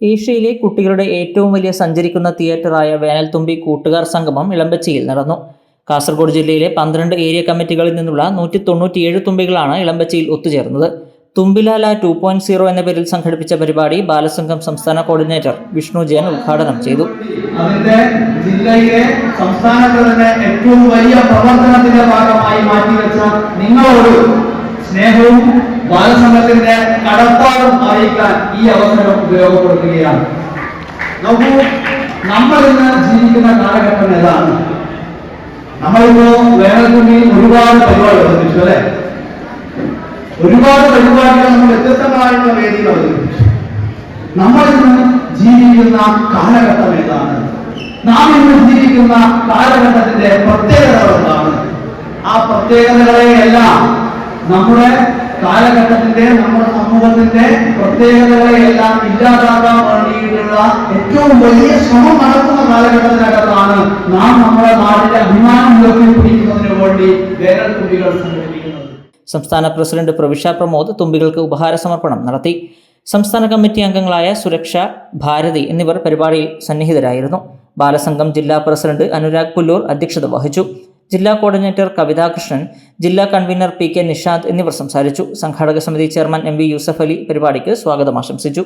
ഏഷ്യയിലെ കുട്ടികളുടെ ഏറ്റവും വലിയ സഞ്ചരിക്കുന്ന തിയേറ്ററായ വേനൽത്തുമ്പി കൂട്ടുകാർ സംഗമം ഇളമ്പച്ചിയിൽ നടന്നു. കാസർഗോഡ് ജില്ലയിലെ പന്ത്രണ്ട് ഏരിയ കമ്മിറ്റികളിൽ നിന്നുള്ള നൂറ്റി തൊണ്ണൂറ്റിയേഴ് തുമ്പികളാണ് ഇളമ്പച്ചിയിൽ ഒത്തുചേർന്നത്. തുമ്പിലാല ടു പോയിന്റ് സീറോ എന്ന പേരിൽ സംഘടിപ്പിച്ച പരിപാടി ബാലസംഘം സംസ്ഥാന കോർഡിനേറ്റർ വിഷ്ണു ജയൻ ഉദ്ഘാടനം ചെയ്തു. അതിന്റെ ജില്ലയിലെ സംസ്ഥാനത്ത് തന്നെ ഏറ്റവും വലിയ പ്രവർത്തനത്തിന്റെ ഭാഗമായി മാറ്റിവെച്ച നിങ്ങളോട് സ്നേഹവും ബാലസംഘത്തിന്റെ കടപ്പാടും അറിയിക്കാൻ ഈ അവസരം ഉപയോഗപ്പെടുത്തുകയാണ്. നോക്കൂ നമ്മൾ ഇന്ന് ജീവിക്കുന്ന കാലഘട്ടം ഏതാണ്? നമ്മളിപ്പോ വേനൽക്കുണ്ടിയിൽ ഒരുപാട് പരിപാടി അവതരിപ്പിച്ചു അല്ലെ? ഒരുപാട് പരിപാടികൾ നമ്മൾ വ്യത്യസ്തമായിട്ടുള്ള വേദികൾ അവതരിപ്പിച്ചു. നമ്മൾ ഇന്ന് ജീവിക്കുന്ന കാലഘട്ടം ഏതാണ്? നാം ഇന്ന് ജീവിക്കുന്ന കാലഘട്ടത്തിന്റെ പ്രത്യേകതകൾ എന്താണ്? ആ പ്രത്യേകതകളെയെല്ലാം നമ്മുടെ കാലഘട്ടത്തിന്റെ നമ്മുടെ സമൂഹത്തിന്റെ പ്രത്യേകതകളെയെല്ലാം ഇല്ലാതാക്കാൻ വേണ്ടിയിട്ടുള്ള ഏറ്റവും വലിയ ശ്രമം നടക്കുന്ന കാലഘട്ടത്തിനകത്താണ് നാം നമ്മുടെ നാടിന്റെ അഭിമാനം ഉയർത്തിപ്പിടിക്കുന്നതിന് വേണ്ടി വേനൽ സംഘടിപ്പിക്കുന്നത്. സംസ്ഥാന പ്രസിഡന്റ് പ്രവിഷ പ്രമോദ് തുമ്പികൾക്ക് ഉപഹാര സമർപ്പണം നടത്തി. സംസ്ഥാന കമ്മിറ്റി അംഗങ്ങളായ സുരക്ഷ ഭാരതി എന്നിവർ പരിപാടിയിൽ സന്നിഹിതരായിരുന്നു. ബാലസംഘം ജില്ലാ പ്രസിഡന്റ് അനുരാഗ് പുല്ലൂർ അധ്യക്ഷത വഹിച്ചു. ജില്ലാ കോർഡിനേറ്റർ കവിതാകൃഷ്ണൻ ജില്ലാ കൺവീനർ പി കെ നിഷാദ് എന്നിവർ സംസാരിച്ചു. സംഘാടക സമിതി chairman M V Yusuf Ali പരിപാടിക്ക് സ്വാഗതം ആശംസിച്ചു.